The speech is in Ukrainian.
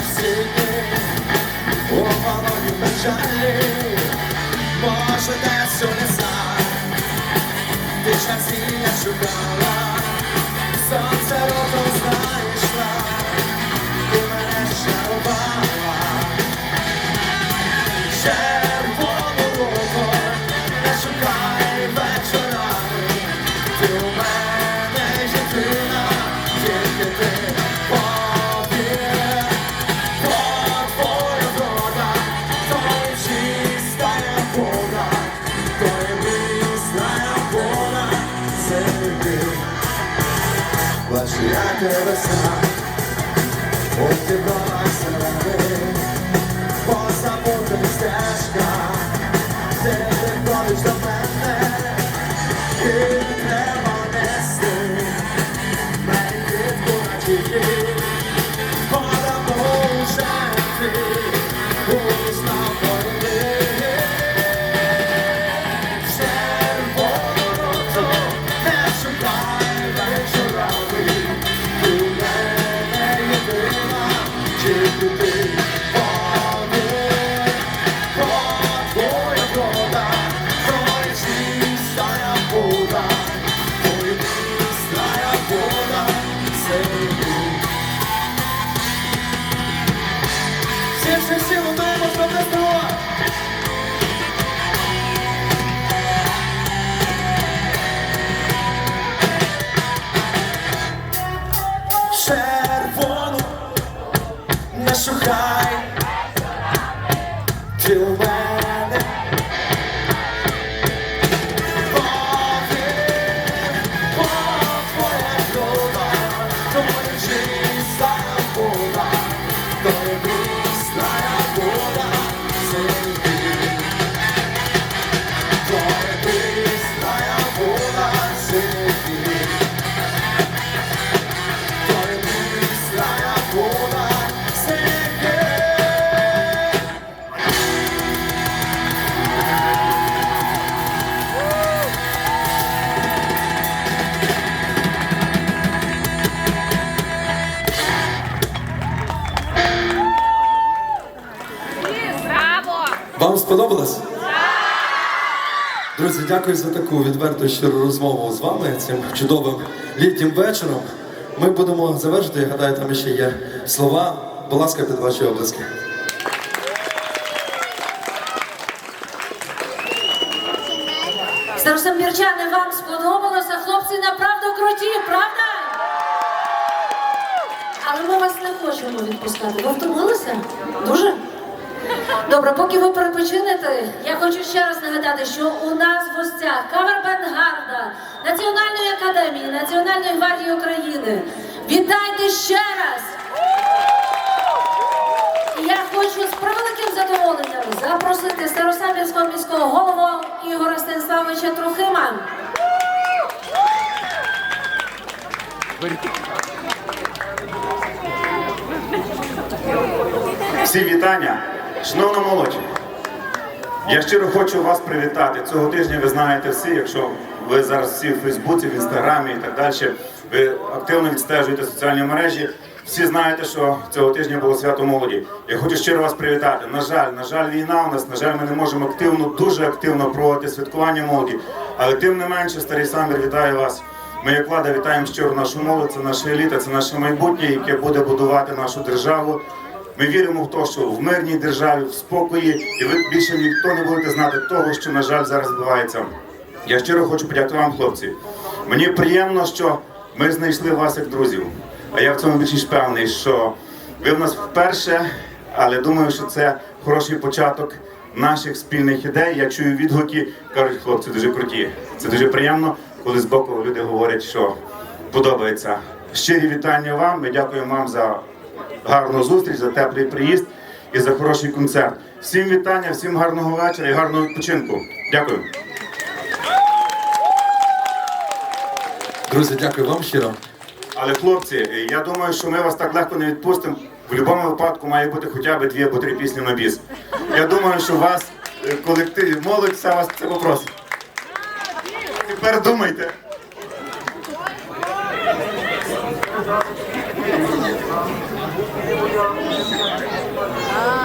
всі дні у полоні печалі, може десь унесла, ти щастя шукала, сонце роком знайшла, це ти. Як у тебе середи, стежка, де ти ходиш не шукай, ти Вам сподобалось? Друзі, дякую за таку відверту щиру розмову з вами цим чудовим літнім вечором. Ми будемо завершити, я гадаю, там ще є слова. Будь ласка, під ваші обласки. Старосамбірчани, вам сподобалося? Хлопці направду круті, правда? Але ми вас не хочемо відпускати. Ви втомилися? Дуже? Добре, поки ви перепочинете, я хочу ще раз нагадати, що у нас в гостях кавербенд Гарда Національної академії, Національної гвардії України. Вітайте ще раз! І я хочу з превеликим задоволенням запросити Старосамбірського міського голову Ігора Станіславовича Трохима. Всі вітання, шановна молодь. Я щиро хочу вас привітати. Цього тижня ви знаєте всі, якщо ви зараз всі в Фейсбуці, в інстаграмі і так далі, ви активно відстежуєте соціальні мережі. Всі знаєте, що цього тижня було свято молоді. Я хочу щиро вас привітати. На жаль, на жаль, війна у нас. На жаль, ми не можемо активно, дуже активно проводити святкування молоді. Але тим не менше, старий Самбір вітає вас. Ми, як влада, вітаємо щиро нашу молодь, це наша еліта, це наше майбутнє, яке буде будувати нашу державу. Ми віримо в те, що в мирній державі, в спокої, і ви більше ніхто не будете знати того, що, на жаль, зараз відбувається. Я щиро хочу подякувати вам, хлопці. Мені приємно, що ми знайшли вас як друзів. А я в цьому більш певний, що ви в нас вперше, але думаю, що це хороший початок наших спільних ідей. Я чую відгуки, кажуть, хлопці дуже круті. Це дуже приємно, коли з боку люди говорять, що подобається. Щирі вітання вам. Ми дякуємо вам за гарну зустріч, за теплий приїзд і за хороший концерт. Всім вітання, всім гарного вечора і гарного відпочинку. Дякую. Друзі, дякую вам щиро. Але хлопці, я думаю, що ми вас так легко не відпустимо. В будь-якому випадку має бути хоча б дві або три пісні на біс. Я думаю, що вас, е, колектив, молодь вся вас це попросить. Тепер думайте. 아.